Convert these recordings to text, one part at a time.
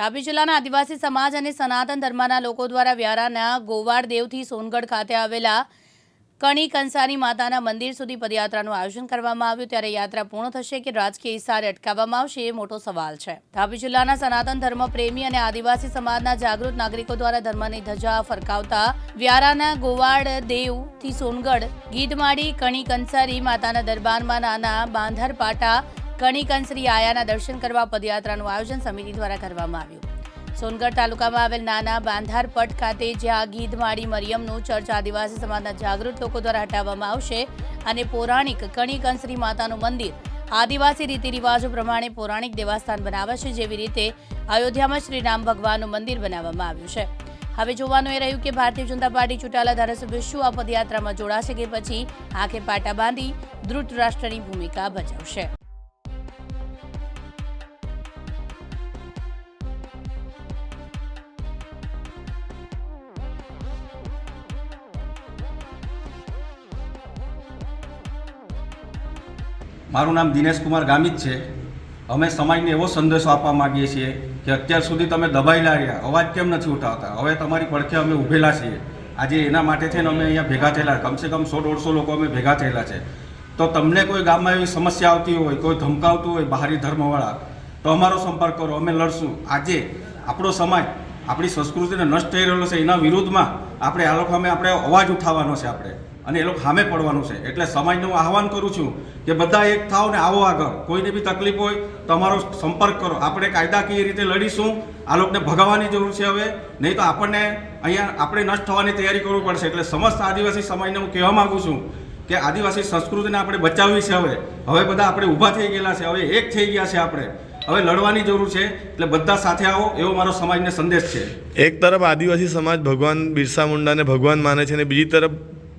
તાપી જિલ્લાના આદિવાસી સમાજ અને સનાતન ધર્મના લોકો દ્વારા વ્યારાના ગોવાડ દેવથી સોનગઢ ખાતે આવેલા કણી કંસારી માતાના મંદિર સુધી પદયાત્રાનું આયોજન કરવામાં આવ્યું. ત્યારે યાત્રા પૂર્ણ થશે કે રાજકીય ઇશારે અટકાવવામાં આવશે એ મોટો સવાલ છે. તાપી જિલ્લાના સનાતન ધર્મ પ્રેમી અને આદિવાસી સમાજના જાગૃત નાગરિકો દ્વારા ધર્મની ધજા ફરકાવતા વ્યારાના ગોવાડ દેવથી સોનગઢ ગીધમાડી કણી કંસારી માતાના દરબારમાં નાના બાંધર પાટા શ્રી આયાના દર્શન કરવા પદયાત્રાનું આયોજન સમિતિ દ્વારા કરવામાં આવ્યું. સોનગઢ તાલુકામાં આવેલ નાના બાંધાર પટ ખાતે જ્યાં ગીધમાળી મરિયમનું ચર્ચ આદિવાસી સમાજના જાગૃત લોકો દ્વારા હટાવવામાં આવશે અને પૌરાણિક કણી કંસરી માતાનું મંદિર આદિવાસી રીતિ રિવાજો પ્રમાણે પૌરાણિક દેવસ્થાન બનાવાશે જેવી રીતે અયોધ્યામાં શ્રી રામ ભગવાનનું મંદિર બનાવવામાં આવ્યું છે. હવે જોવાનું એ રહ્યું કે ભારતીય જનતા પાર્ટી ચૂંટાયેલા ધારાસભ્ય શું આ પદયાત્રામાં જોડાશે કે પછી આંખે પાટા બાંધી ધૃતરાષ્ટ્રની ભૂમિકા ભજવશે. મારું નામ દિનેશ કુમાર ગામિત છે. અમે સમાજને એવો સંદેશો આપવા માગીએ છીએ કે અત્યાર સુધી તમે દબાયેલા રહ્યા. અવાજ કેમ નથી ઉઠાવતા? હવે તમારી પડખે અમે ઊભેલા છીએ. આજે એના માટે થઈને અમે અહીંયા ભેગા થયેલા. કમસે કમ સો દોઢસો લોકો અમે ભેગા થયેલા છે. તો તમને કોઈ ગામમાં એવી સમસ્યા આવતી હોય, કોઈ ધમકાવતું હોય બહારી ધર્મવાળા, તો અમારો સંપર્ક કરો. અમે લડશું. આજે આપણો સમાજ આપણી સંસ્કૃતિને નષ્ટ થઈ રહેલો છે. એના વિરુદ્ધમાં આપણે આ લોકો અમે આપણે અવાજ ઉઠાવવાનો છે આપણે. અને એ લોકો સામે પડવાનું છે. એટલે સમાજને હું આહવાન કરું છું કે બધા એક થાવ ને આવો આગળ. કોઈને બી તકલીફ હોય, તમારો સંપર્ક કરો. આપણે કાયદાકીય રીતે લડીશું. આ લોકોને ભગાવવાની જરૂર છે હવે. નહીં તો આપણને અહીંયા આપણે નષ્ટ થવાની તૈયારી કરવી પડશે. એટલે સમસ્ત આદિવાસી સમાજને હું કહેવા માગું છું કે આદિવાસી સંસ્કૃતિને આપણે બચાવવી છે હવે. હવે બધા આપણે ઊભા થઈ ગયેલા છે. હવે એક થઈ ગયા છે આપણે. હવે લડવાની જરૂર છે. એટલે બધા સાથે આવો. એવો મારો સમાજને સંદેશ છે. એક તરફ આદિવાસી સમાજ ભગવાન બિરસા મુંડાને ભગવાન માને છે અને બીજી તરફ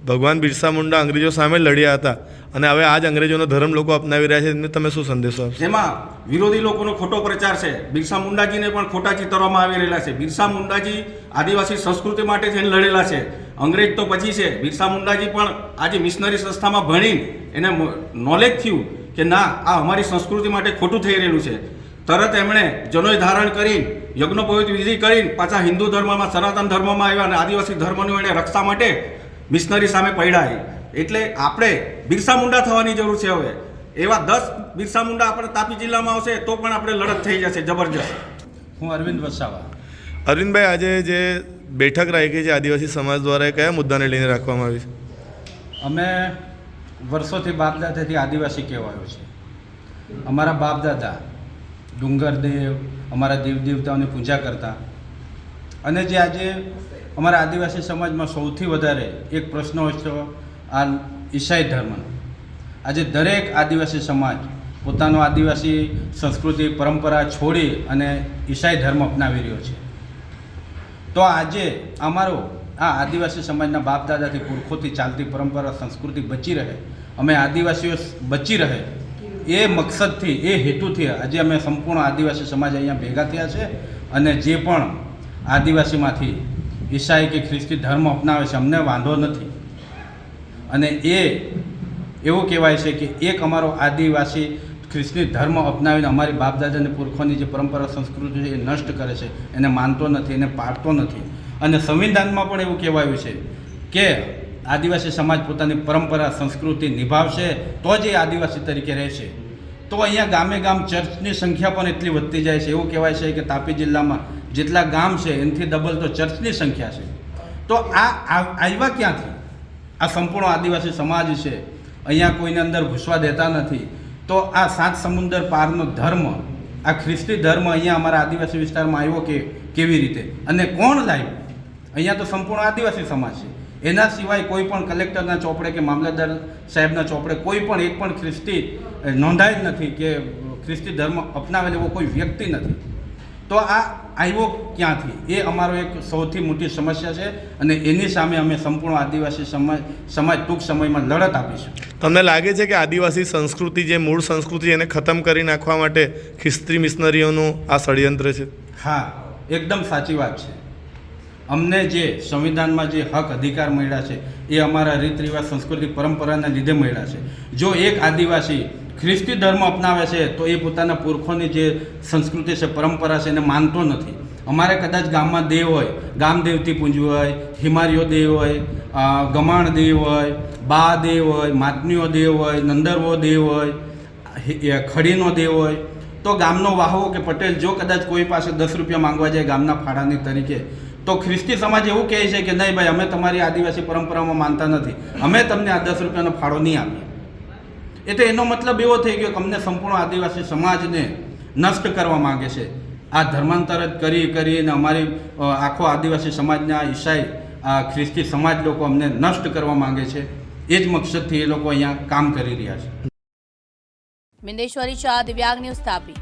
ભગવાન બિરસા મુંડા અંગ્રેજો સામે લડ્યા હતા અને હવે આજ અંગ્રેજોનો ધર્મ લોકો અપનાવી રહ્યા છે એમને તમે શું સંદેશો જેમાં વિરોધી લોકોનો ખોટો પ્રચાર છે. બિરસા મુંડાજીને પણ ખોટા ચિતરવામાં આવી રહેલા છે. બિરસા મુંડાજી આદિવાસી સંસ્કૃતિ માટે થઈને લડેલા છે. અંગ્રેજ તો પછી છે. બિરસા મુંડાજી પણ આજે મિશનરી સંસ્થામાં ભણી એને નોલેજ થયું કે ના, આ અમારી સંસ્કૃતિ માટે ખોટું થઈ રહેલું છે. તરત એમણે જનોય ધારણ કરીને યજ્ઞોપવિત વિધિ કરીને પાછા હિન્દુ ધર્મમાં, સનાતન ધર્મમાં આવ્યા અને આદિવાસી ધર્મનું એણે રક્ષા માટે મિશનરી સામે પડ્યા એટલે આપણે બિરસા મુંડા થવાની જરૂર છે હવે. એવા દસ બિરસા મુંડા આપણે તાપી જિલ્લામાં આવશે તો પણ આપણે લડત થઈ જશે જબરજસ્ત. હું અરવિંદ વસાવા. અરવિંદભાઈ આજે જે બેઠક રાખી છે આદિવાસી સમાજ દ્વારા કયા મુદ્દાને લઈને રાખવામાં આવી છે? અમે વર્ષોથી બાપદાદાથી આદિવાસી કહેવાયો છે. અમારા બાપદાદા ડુંગરદેવ અમારા દેવ દેવતાઓની પૂજા કરતા. અને જે આજે અમારા આદિવાસી સમાજમાં સૌથી વધારે એક પ્રશ્ન હોય છે આ ઈસાઈ ધર્મનો. આજે દરેક આદિવાસી સમાજ પોતાનો આદિવાસી સંસ્કૃતિ, પરંપરા છોડી અને ઈસાઈ ધર્મ અપનાવી રહ્યો છે. તો આજે અમારો આ આદિવાસી સમાજના બાપ દાદાથી પુરખોથી ચાલતી પરંપરા, સંસ્કૃતિ બચી રહે, અમે આદિવાસીઓ બચી રહે, એ મકસદથી, એ હેતુથી આજે અમે સંપૂર્ણ આદિવાસી સમાજ અહીંયા ભેગા થયા છે અને જે પણ આદિવાસીમાંથી ઈસાઈ કે ખ્રિસ્તી ધર્મ અપનાવે છે, અમને વાંધો નથી. અને એ, એવું કહેવાય છે કે એક અમારો આદિવાસી ખ્રિસ્તી ધર્મ અપનાવીને અમારી બાપદાદાની પુરખોની જે પરંપરા, સંસ્કૃતિ છે, એ નષ્ટ કરે છે, એને માનતો નથી, એને પાળતો નથી. અને સંવિધાનમાં પણ એવું કહેવાયું છે કે આદિવાસી સમાજ પોતાની પરંપરા, સંસ્કૃતિ નિભાવશે તો જ એ આદિવાસી તરીકે રહેશે. તો અહીંયા ગામે ગામ ચર્ચની સંખ્યા પણ એટલી વધતી જાય છે. એવું કહેવાય છે કે તાપી જિલ્લામાં જેટલા ગામ છે, એનાથી ડબલ તો ચર્ચની સંખ્યા છે. તો આ આવ્યા ક્યાંથી? આ સંપૂર્ણ આદિવાસી સમાજ છે. અહીંયા કોઈને અંદર ઘૂસવા દેતા નથી. તો આ સાત સમુદર પારનો ધર્મ, આ ખ્રિસ્તી ધર્મ અહીંયા અમારા આદિવાસી વિસ્તારમાં આવ્યો કે, કેવી રીતે? અને કોણ લાવ્યું? અહીંયા તો સંપૂર્ણ આદિવાસી સમાજ છે. એના સિવાય કોઈ પણ કલેક્ટરના ચોપડે કે મામલતદાર સાહેબના ચોપડે કોઈ પણ એક પણ ખ્રિસ્તી નોંધાય જ નથી કે ખ્રિસ્તી ધર્મ અપનાવેલ એવો કોઈ વ્યક્તિ નથી. તો આ આવ્યો ક્યાંથી? એ અમારો એક સૌથી મોટી સમસ્યા છે અને એની સામે અમે સંપૂર્ણ આદિવાસી સમાજ સમાજ ટૂંક સમયમાં લડત આપીશું. તમને લાગે છે કે આદિવાસી સંસ્કૃતિ જે મૂળ સંસ્કૃતિ એને ખતમ કરી નાખવા માટે ખ્રિસ્તી મિશનરીઓનું આ ષડયંત્ર છે? હા એકદમ સાચી વાત છે. અમને જે સંવિધાનમાં જે હક અધિકાર મળ્યા છે એ અમારા રીત રિવાજ સંસ્કૃતિ પરંપરાના લીધે મળ્યા છે. જો એક આદિવાસી ખ્રિસ્તી ધર્મ અપનાવે છે, તો એ પોતાના પુરખોની જે સંસ્કૃતિ છે, પરંપરા છે, એને માનતો નથી. અમારે કદાચ ગામમાં દેવ હોય ગામ દેવતી પૂંજવું હોય, હિમારીઓ દેવ હોય ગમાણ દેવ હોય, બા દેવ હોય, માતનીઓ દેવ હોય, નંદરવો દેવ હોય ખડીનો દેવ હોય, તો ગામનો વાહવો કે પટેલ જો કદાચ કોઈ પાસે દસ રૂપિયા માંગવા જાય ગામના ફાળાની તરીકે, તો ખ્રિસ્તી સમાજ એવું કહે છે કે, નહીં ભાઈ, અમે તમારી આદિવાસી પરંપરામાં માનતા નથી. અમે તમને આ દસ રૂપિયાનો ફાળો નહીં આપીએ. એટલે એનો મતલબ એવો થઈ ગયો કે અમને સંપૂર્ણ આદિવાસી સમાજને નષ્ટ કરવા માંગે છે. આ ધર્માંતર જ કરી કરીને અમારી આખો આદિવાસી સમાજના ઈસાઈ, આ ખ્રિસ્તી સમાજ લોકો અમને નષ્ટ કરવા માંગે છે. એ જ મકસદથી એ લોકો અહીંયા કામ કરી રહ્યા છે. મિંદેશ્વરી શાહ દિવ્યાંગ ન્યૂઝ તાપી.